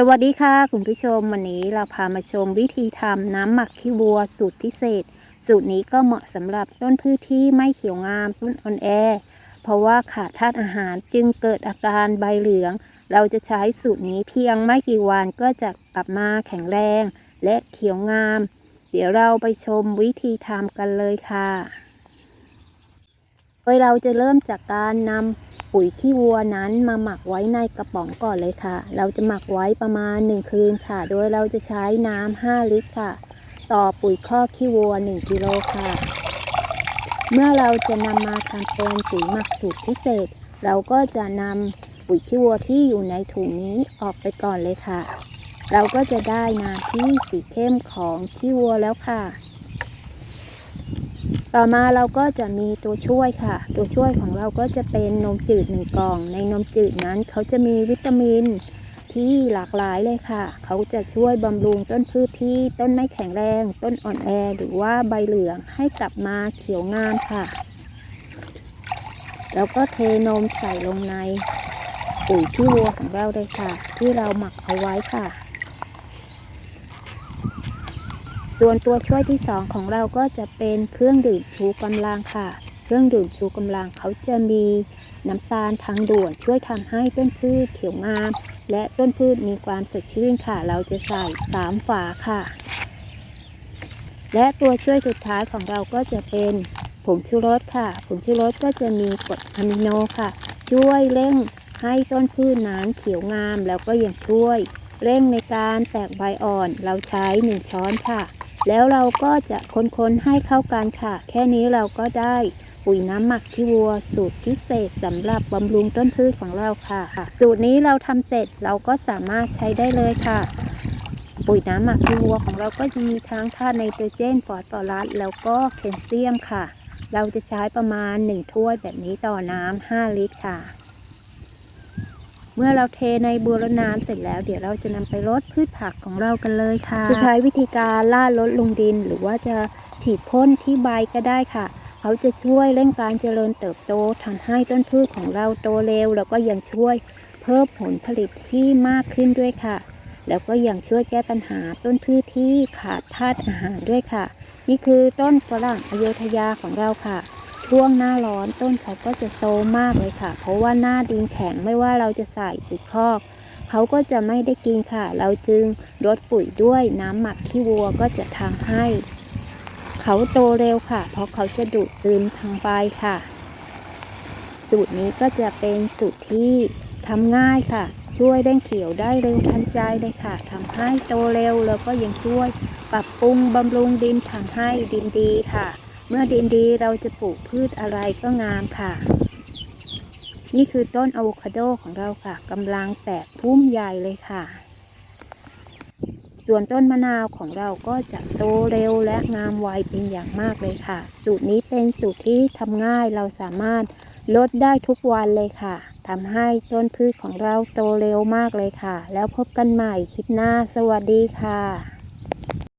สวัสดีค่ะคุณผู้ชมวันนี้เราพามาชมวิธีทำน้ำหมักขี้วัวสูตรพิเศษ สูตรนี้ก็เหมาะสำหรับต้นพืชที่ไม่เขียวงามต้นอ่อนแอ เพราะว่าขาดธาตุอาหารจึงเกิดอาการใบเหลือง เราจะใช้สูตรนี้เพียงไม่กี่วันก็จะกลับมาแข็งแรงและเขียวงาม เดี๋ยวเราไปชมวิธีทำกันเลยค่ะโดยเราจะเริ่มจากการนำ ปุ๋ยขี้วัวนั้นมาหมักไว้ในกระป๋องก่อนเลยค่ะ เราจะหมักไว้ประมาณ 1 คืนค่ะ โดยเราจะใช้น้ำ5ลิตรค่ะ ต่อปุ๋ยคอกขี้วัว 1กิโลค่ะ เมื่อเราจะนำมาทำเป็นปุ๋ยหมักสูตรพิเศษ เราก็จะนำปุ๋ยขี้วัวที่อยู่ในถุงนี้ออกไปก่อนเลยค่ะ เราก็จะได้น้ำที่สีเข้มของขี้วัวแล้วค่ะ ต่อมาเราก็จะมีตัวช่วยค่ะ ตัวช่วยของเราก็จะเป็นนมจืดหนึ่งกล่อง ในนมจืดนั้นเขาจะมีวิตามินที่หลากหลายเลยค่ะ เขาจะช่วยบำรุงต้นพืชที่ต้นไม่แข็งแรง ต้นอ่อนแอ หรือว่าใบเหลืองให้กลับมาเขียวงามค่ะ แล้วก็เทนมใส่ลงในปุ๋ยขี้วัวของเราเลยค่ะ ที่เราหมักเอาไว้ค่ะ ส่วนตัวช่วยที่สองของเราก็จะเป็นเครื่องดื่มชูกำลังค่ะ เครื่องดื่มชูกำลังเขาจะมีน้ำตาลทางด่วนช่วยทำให้ต้นพืชเขียวงาม และต้นพืชมีความสดชื่นค่ะ เราจะใส่สามฝาค่ะ และตัวช่วยสุดท้ายของเราก็จะเป็นผงชูรสค่ะ ผงชูรสก็จะมีกรดอะมิโนค่ะ ช่วยเร่งให้ต้นพืชนั้นเขียวงามแล้วก็ยังช่วย เร่งในการแตกใบอ่อนเราใช้หนึ่งช้อนค่ะ แล้วเราก็จะคนๆให้เข้ากันค่ะ แค่นี้เราก็ได้ปุ๋ยน้ำหมักขี้วัว สูตรพิเศษสำหรับบำรุงต้นพืชของเราค่ะ สูตรนี้เราทำเสร็จเราก็สามารถใช้ได้เลยค่ะ ปุ๋ยน้ำหมักขี้วัวของเราก็จะมีทั้งธาตุไนโตรเจนฟอสฟอรัสแล้วก็แคลเซียมค่ะ เราจะใช้ประมาณ 1 ถ้วยแบบนี้ต่อน้ำ5 ลิตรค่ะ เมื่อเราเทในบัวรดน้ำเสร็จแล้ว เดี๋ยวเราจะนำไปรดพืชผักของเรากันเลยค่ะ จะใช้วิธีการล่าลดลงดิน หรือว่าจะฉีดพ่นที่ใบก็ได้ค่ะ เขาจะช่วยเร่งการเจริญเติบโตทำให้ต้นพืชของเราโตเร็ว แล้วก็ยังช่วยเพิ่มผลผลิตที่มากขึ้นด้วยค่ะ แล้วก็ยังช่วยแก้ปัญหาต้นพืชที่ขาดธาตุอาหารด้วยค่ะ นี่คือต้นฝรั่งอโยธยาของเราค่ะ ช่วงหน้าร้อนต้นเขาก็จะโซมมากเลยค่ะ เพราะว่าหน้าดินแข็งไม่ว่าเราจะใส่ปุ๋ยคอก เขาก็จะไม่ได้กินค่ะ เราจึงรดปุ๋ยด้วยน้ำหมักขี้วัวก็จะทำให้ เขาโตเร็วค่ะ เพราะเขาจะดูดซึมทางใบค่ะ สูตรนี้ก็จะเป็นสูตรที่ทำง่ายค่ะ ช่วยเร่งเขียวได้เร็วทันใจเลยค่ะทำให้โตเร็วแล้วก็ยังช่วยปรับปรุงบำรุงดินทำให้ดินดีค่ะ เมื่อดินดีเราจะปลูกพืชอะไรก็งามค่ะ นี่คือต้นอะโวคาโดของเราค่ะกำลังแตกพุ่มใหญ่เลยค่ะ ส่วนต้นมะนาวของเราก็จะโตเร็วและงามไวเป็นอย่างมากเลยค่ะ สูตรนี้เป็นสูตรที่ทำง่ายเราสามารถลดได้ทุกวันเลยค่ะทำให้ต้นพืชของเราโตเร็วมากเลยค่ะ แล้วพบกันใหม่คลิปหน้า สวัสดีค่ะ